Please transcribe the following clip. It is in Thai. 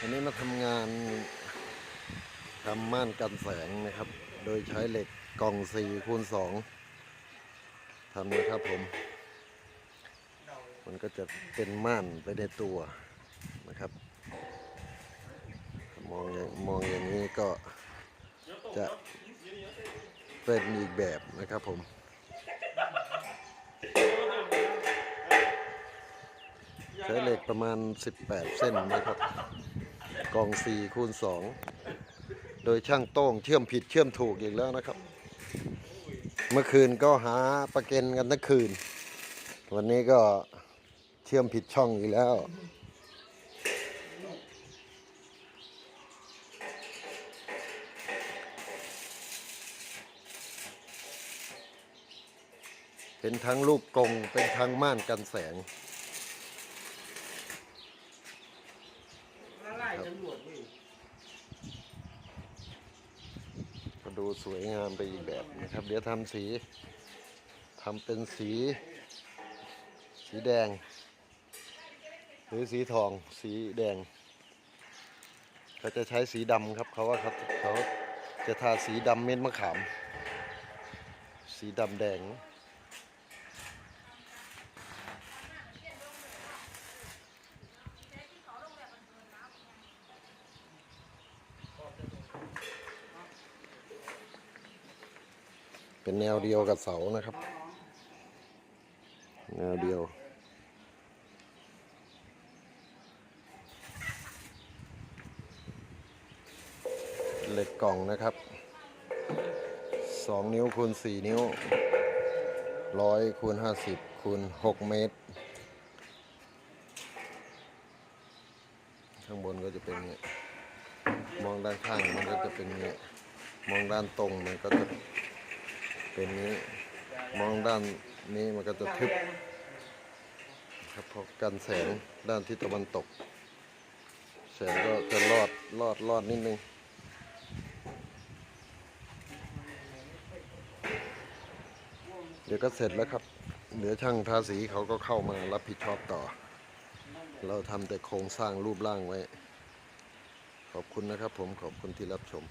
วันนี้มาทำงานทำม่านกันแสงนะครับ โดยใช้เหล็กกล่อง4คูณ2ทำนะครับผม มันก็จะเป็นม่านไปในตัวนะครับ มองอย่างมองอย่างนี้ก็จะเป็นอีกแบบนะครับผมใช้เหล็กประมาณ 18 เส้นนะครับ กล่อง4คูณ2โดยช่างโต้งเชื่อมผิดเชื่อมถูกอีกแล้วนะครับ เมื่อคืนก็หาประเก็นกันทั้งคืน วันนี้ก็เชื่อมผิดช่องอีกแล้วเป็นทั้งลูกกงเป็นทั้งม่านกันแสง ละลายตำร วจเว้ยก็ดูสวยงามไปอีกแบบนะครับ เดี๋ยวทำสีทำเป็นสี สีแดง หรือสีทองสีแดง เขาจะใช้สีดำครับเขาว่าเขาเขาจะทาสีดำเม็ดมะขาม สีดำแดง เป็นแนวเดียวกับเสานะครับ แนวเดียว เหล็กกล่องนะครับสองนิ้วคูณสี่นิ้วร้อยคูณห้าสิบคูณหกเมตร ข้างบนก็จะเป็นอย่างนี้มองด้านข้างมันก็จะเป็นอย่างนี้มองด้านตรงมันก็จะ เป็นนี้มองด้านนี้มันก็จะทึบครับเพราะกันแสงด้านทิศตะวันตก แสงก็จะรอดรอดรอดนิดนึงเดี๋ยวก็เสร็จแล้วครับ เหลือช่างทาสีเขาก็เข้ามารับผิดชอบต่อ เราทำแต่โครงสร้างรูปร่างไว้ ขอบคุณนะครับผมขอบคุณที่รับชม